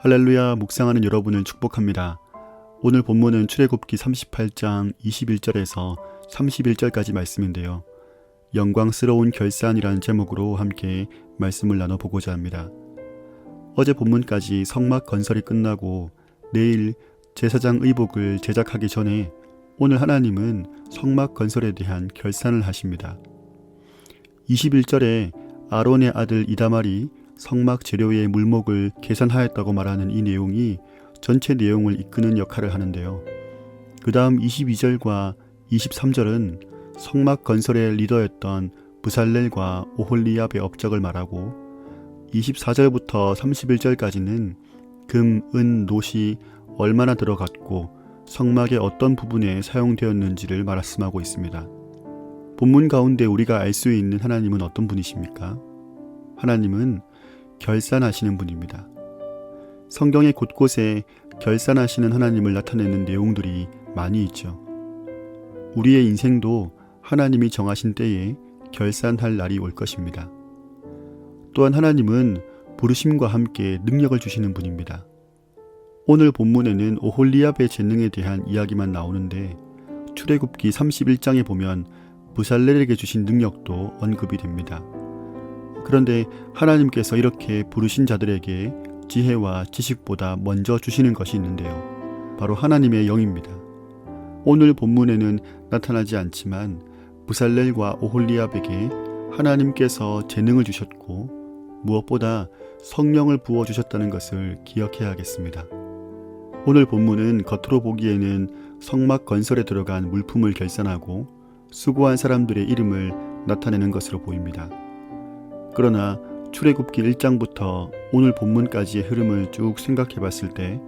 할렐루야 묵상하는 여러분을 축복합니다. 오늘 본문은 출애굽기 38장 21절에서 31절까지 말씀인데요. 영광스러운 결산이라는 제목으로 함께 말씀을 나눠보고자 합니다. 어제 본문까지 성막 건설이 끝나고 내일 제사장 의복을 제작하기 전에 오늘 하나님은 성막 건설에 대한 결산을 하십니다. 21절에 아론의 아들 이다말이 성막 재료의 물목을 계산하였다고 말하는 이 내용이 전체 내용을 이끄는 역할을 하는데요. 그 다음 22절과 23절은 성막 건설의 리더였던 부살렐과 오홀리압의 업적을 말하고 24절부터 31절까지는 금, 은, 노시 얼마나 들어갔고 성막의 어떤 부분에 사용되었는지를 말씀하고 있습니다. 본문 가운데 우리가 알 수 있는 하나님은 어떤 분이십니까? 하나님은 결산하시는 분입니다. 성경의 곳곳에 결산하시는 하나님을 나타내는 내용들이 많이 있죠. 우리의 인생도 하나님이 정하신 때에 결산할 날이 올 것입니다. 또한 하나님은 부르심과 함께 능력을 주시는 분입니다. 오늘 본문에는 오홀리압의 재능에 대한 이야기만 나오는데 출애굽기 31장에 보면 부살렐에게 주신 능력도 언급이 됩니다. 그런데 하나님께서 이렇게 부르신 자들에게 지혜와 지식보다 먼저 주시는 것이 있는데요. 바로 하나님의 영입니다. 오늘 본문에는 나타나지 않지만 부살렐과 오홀리압에게 하나님께서 재능을 주셨고 무엇보다 성령을 부어 주셨다는 것을 기억해야겠습니다. 오늘 본문은 겉으로 보기에는 성막 건설에 들어간 물품을 결산하고 수고한 사람들의 이름을 나타내는 것으로 보입니다. 그러나 출애굽기 1장부터 오늘 본문까지의 흐름을 쭉 생각해 봤을 때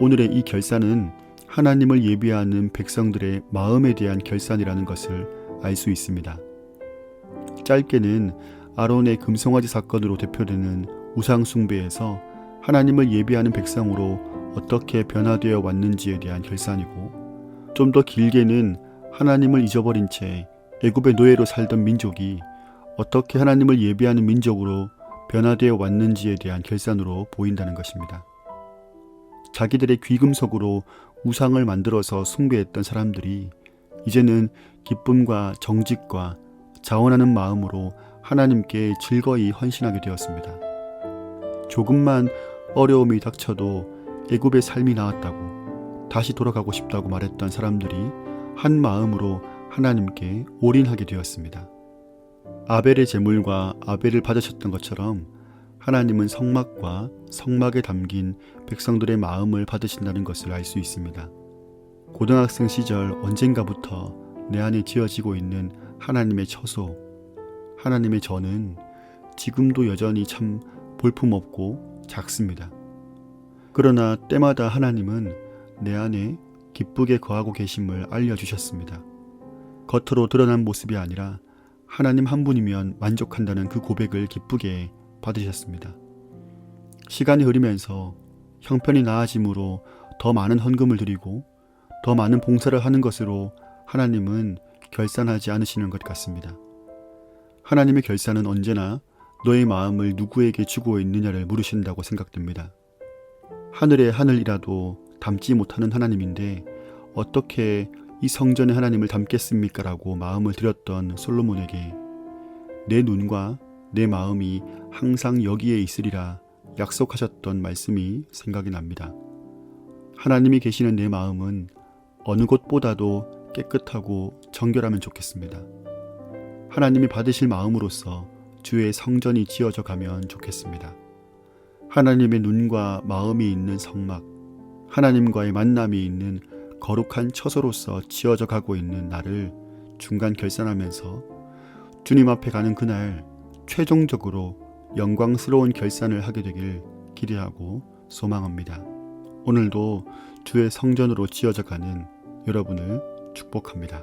오늘의 이 결산은 하나님을 예비하는 백성들의 마음에 대한 결산이라는 것을 알 수 있습니다. 짧게는 아론의 금송아지 사건으로 대표되는 우상숭배에서 하나님을 예비하는 백성으로 어떻게 변화되어 왔는지에 대한 결산이고 좀 더 길게는 하나님을 잊어버린 채 애굽의 노예로 살던 민족이 어떻게 하나님을 예비하는 민족으로 변화되어 왔는지에 대한 결산으로 보인다는 것입니다. 자기들의 귀금속으로 우상을 만들어서 숭배했던 사람들이 이제는 기쁨과 정직과 자원하는 마음으로 하나님께 즐거이 헌신하게 되었습니다. 조금만 어려움이 닥쳐도 애굽의 삶이 나았다고 다시 돌아가고 싶다고 말했던 사람들이 한 마음으로 하나님께 올인하게 되었습니다. 아벨의 제물과 아벨을 받으셨던 것처럼 하나님은 성막과 성막에 담긴 백성들의 마음을 받으신다는 것을 알 수 있습니다. 고등학생 시절 언젠가부터 내 안에 지어지고 있는 하나님의 처소, 하나님의 저는 지금도 여전히 참 볼품없고 작습니다. 그러나 때마다 하나님은 내 안에 기쁘게 거하고 계심을 알려주셨습니다. 겉으로 드러난 모습이 아니라 하나님 한 분이면 만족한다는 그 고백을 기쁘게 받으셨습니다. 시간이 흐르면서 형편이 나아짐으로 더 많은 헌금을 드리고 더 많은 봉사를 하는 것으로 하나님은 결산하지 않으시는 것 같습니다. 하나님의 결산은 언제나 너의 마음을 누구에게 주고 있느냐를 물으신다고 생각됩니다. 하늘의 하늘이라도 담지 못하는 하나님인데 어떻게 이 성전의 하나님을 담겠습니까? 라고 마음을 들였던 솔로몬에게 내 눈과 내 마음이 항상 여기에 있으리라 약속하셨던 말씀이 생각이 납니다. 하나님이 계시는 내 마음은 어느 곳보다도 깨끗하고 정결하면 좋겠습니다. 하나님이 받으실 마음으로서 주의 성전이 지어져 가면 좋겠습니다. 하나님의 눈과 마음이 있는 성막, 하나님과의 만남이 있는 거룩한 처소로서 지어져 가고 있는 나를 중간 결산하면서 주님 앞에 가는 그날 최종적으로 영광스러운 결산을 하게 되길 기대하고 소망합니다. 오늘도 주의 성전으로 지어져 가는 여러분을 축복합니다.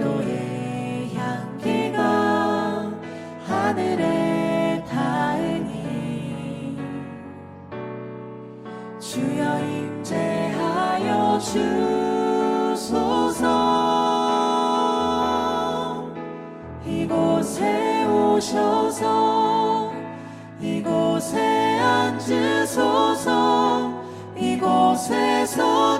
기도의 향기가 하늘에 닿으니 주여 임재하여 주소서. 이곳에 이곳에 앉으소서. 이곳에서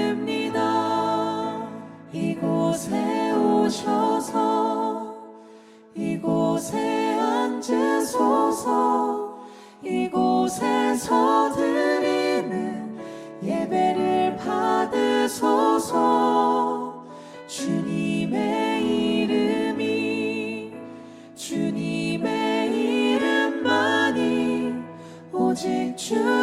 이곳에 오셔서 이곳에 앉으소서 이곳에서 드리는 예배를 받으소서. 주님의 이름이 주님의 이름만이 오직 주